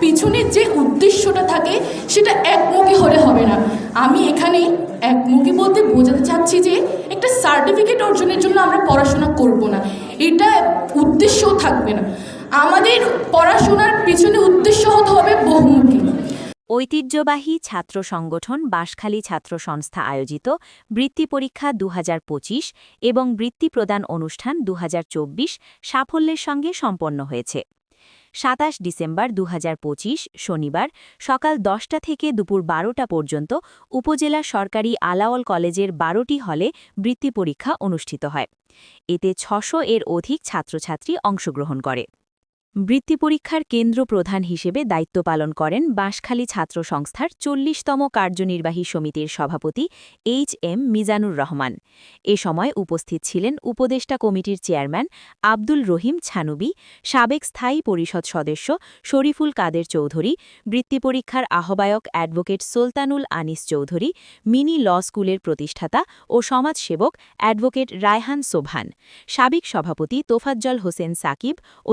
পিছনে যে উদ্দেশ্যটা থাকে, সেটা একমুখী হলে হবে না। আমি এখানে একমুখী বলতে বোঝাতে চাচ্ছি যে, একটা সার্টিফিকেট অর্জনের জন্য আমরা পড়াশোনা করব না। এটা উদ্দেশ্যও থাকবে না। আমাদের পড়াশোনার পিছনে উদ্দেশ্য হতে হবে বহুমুখী। ঐতিহ্যবাহী ছাত্র সংগঠন বাঁশখালী ছাত্র সংস্থা আয়োজিত বৃত্তি পরীক্ষা দু হাজার পঁচিশ এবং বৃত্তি প্রদান অনুষ্ঠান দু হাজার চব্বিশ সাফল্যের সঙ্গে সম্পন্ন হয়েছে। সাতাশ ডিসেম্বর দু হাজার পঁচিশ, শনিবার, সকাল দশটা থেকে দুপুর বারোটা পর্যন্ত উপজেলা সরকারি আলাওল কলেজের বারোটি হলে বৃত্তি পরীক্ষা অনুষ্ঠিত হয়। এতে ছশো এর অধিক ছাত্রছাত্রী অংশগ্রহণ করে। বৃত্তি পরীক্ষার কেন্দ্র প্রধান হিসেবে দায়িত্ব পালন করেন বাঁশখালী ছাত্র সংস্থার চল্লিশতম কার্যনির্বাহী সমিতির সভাপতি এইচ এম মিজানুর রহমান। এ সময় উপস্থিত ছিলেন উপদেষ্টা কমিটির চেয়ারম্যান আব্দুল রহিম ছানুবি, সাবেক স্থায়ী পরিষদ সদস্য শরীফুল কাদের চৌধুরী, বৃত্তি পরীক্ষার আহ্বায়ক advocate Sultanul Anis Chowdhury, mini law স্কুলের প্রতিষ্ঠাতা ও সমাজসেবক অ্যাডভোকেট রায়হান সোভান সাবেক সভাপতি তোফাজ্জল হোসেন সাকিব ও